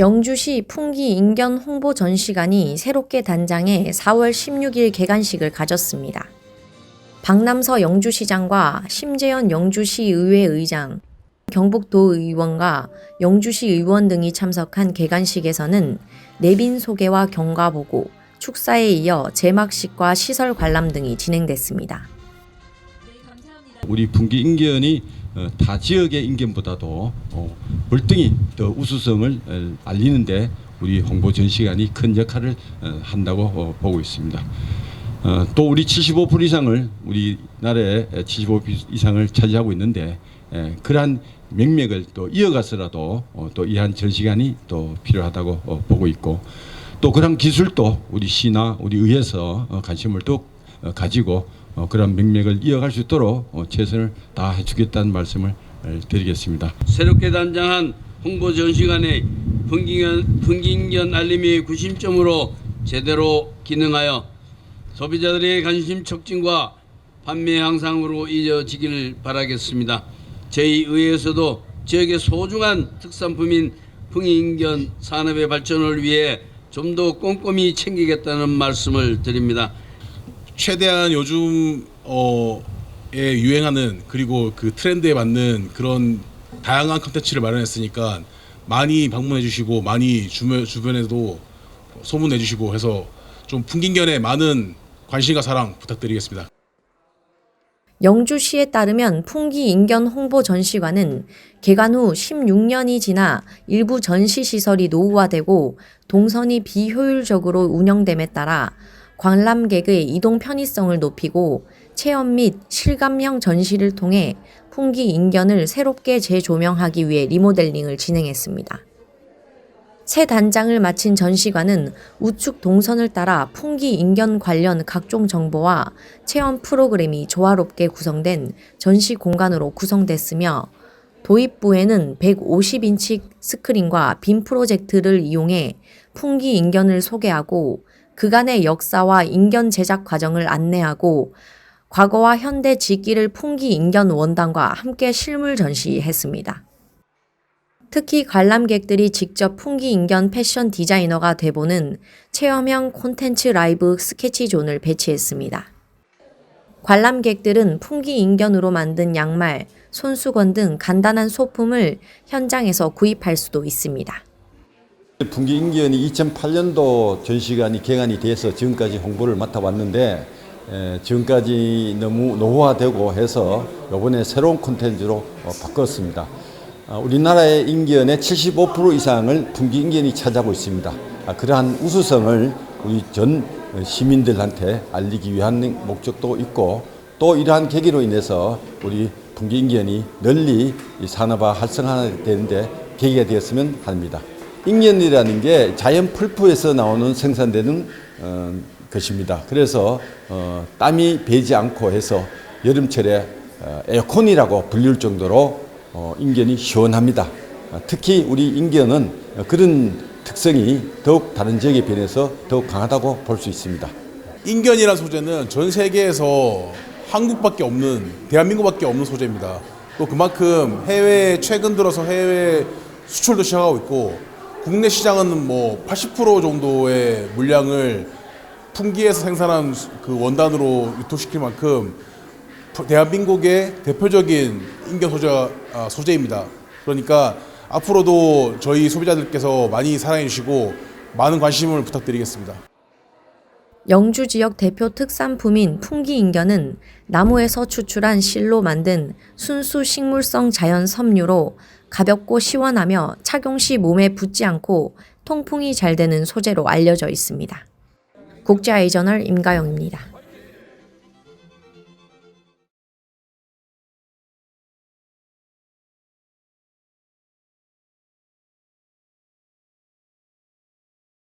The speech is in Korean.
영주시 풍기 인견 홍보 전시관이 새롭게 단장해 4월 16일 개관식을 가졌습니다. 박남서 영주시장과 심재현 영주시의회 의장, 경북도 의원과 영주시 의원 등이 참석한 개관식에서는 내빈 소개와 경과 보고, 축사에 이어 제막식과 시설 관람 등이 진행됐습니다. 우리 풍기 인견이 어, 타 지역의 인견보다도 어, 월등히 더 우수성을 어, 알리는데 우리 홍보 전시관이 큰 역할을 어, 한다고 어, 보고 있습니다. 어, 또 우리 75% 이상을 우리나라의 75% 이상을 차지하고 있는데 에, 그러한 맥맥을 또 이어가서라도 어, 또 이러한 전시관이 또 필요하다고 어, 보고 있고 또 그런 기술도 우리 시나 우리 의회에서 어, 관심을 또 어, 가지고 어, 그런 맥맥을 이어갈 수 있도록 어, 최선을 다해 주겠다는 말씀을 어, 드리겠습니다. 새롭게 단장한 홍보 전시관의 풍기견, 풍기견 알림이 구심점으로 제대로 기능하여 소비자들의 관심 촉진과 판매 향상으로 이어지기를 바라겠습니다. 저희 의회에서도 지역의 소중한 특산품인 풍인견 산업의 발전을 위해 좀 더 꼼꼼히 챙기겠다는 말씀을 드립니다. 최대한 요즘 어에 유행하는 그리고 그 트렌드에 맞는 그런 다양한 컨텐츠를 마련했으니까 많이 방문해 주시고 많이 주변 주변에도 소문내 주시고 해서 좀 풍긴견에 많은 관심과 사랑 부탁드리겠습니다. 영주시에 따르면 풍기 인견 홍보 전시관은 개관 후 16년이 지나 일부 전시 시설이 노후화되고 동선이 비효율적으로 운영됨에 따라 관람객의 이동 편의성을 높이고 체험 및 실감형 전시를 통해 풍기 인견을 새롭게 재조명하기 위해 리모델링을 진행했습니다. 새 단장을 마친 전시관은 우측 동선을 따라 풍기 인견 관련 각종 정보와 체험 프로그램이 조화롭게 구성된 전시 공간으로 구성됐으며 도입부에는 150인치 스크린과 빔 프로젝트를 이용해 풍기 인견을 소개하고 그간의 역사와 인견 제작 과정을 안내하고 과거와 현대 직기를 풍기 인견 원단과 함께 실물 전시했습니다. 특히 관람객들이 직접 풍기 인견 패션 디자이너가 돼보는 체험형 콘텐츠 라이브 스케치 존을 배치했습니다. 관람객들은 풍기 인견으로 만든 양말, 손수건 등 간단한 소품을 현장에서 구입할 수도 있습니다. 풍기 인견이 2008년도 전시관이 개관이 돼서 지금까지 홍보를 맡아왔는데 에, 지금까지 너무 노후화되고 해서 이번에 새로운 콘텐츠로 어, 바꿨습니다. 아, 우리나라의 인견의 75% 이상을 풍기 인견이 차지하고 있습니다. 아, 그러한 우수성을 우리 전 시민들한테 알리기 위한 목적도 있고 또 이러한 계기로 인해서 우리 풍기 인견이 널리 이 산업화 활성화되는데 계기가 되었으면 합니다. 인견이라는 게 자연 풀포에서 나오는 생산되는 어, 것입니다. 그래서 어, 땀이 배지 않고 해서 여름철에 어, 에어컨이라고 불릴 정도로 어, 인견이 시원합니다. 어, 특히 우리 인견은 어, 그런 특성이 더욱 다른 지역에 비해서 더욱 강하다고 볼 수 있습니다. 인견이라는 소재는 전 세계에서 한국밖에 없는 대한민국밖에 없는 소재입니다. 또 그만큼 해외 최근 들어서 해외 수출도 시작하고 있고 국내 시장은 뭐 80% 정도의 물량을 풍기에서 생산한 그 원단으로 유통시킬 만큼 대한민국의 대표적인 인견 소재 아, 소재입니다. 그러니까 앞으로도 저희 소비자들께서 많이 사랑해 주시고 많은 관심을 부탁드리겠습니다. 영주 지역 대표 특산품인 풍기 인견은 나무에서 추출한 실로 만든 순수 식물성 자연 섬유로 가볍고 시원하며 착용 시 몸에 붙지 않고 통풍이 잘 되는 소재로 알려져 있습니다. 국제아이저널 임가영입니다.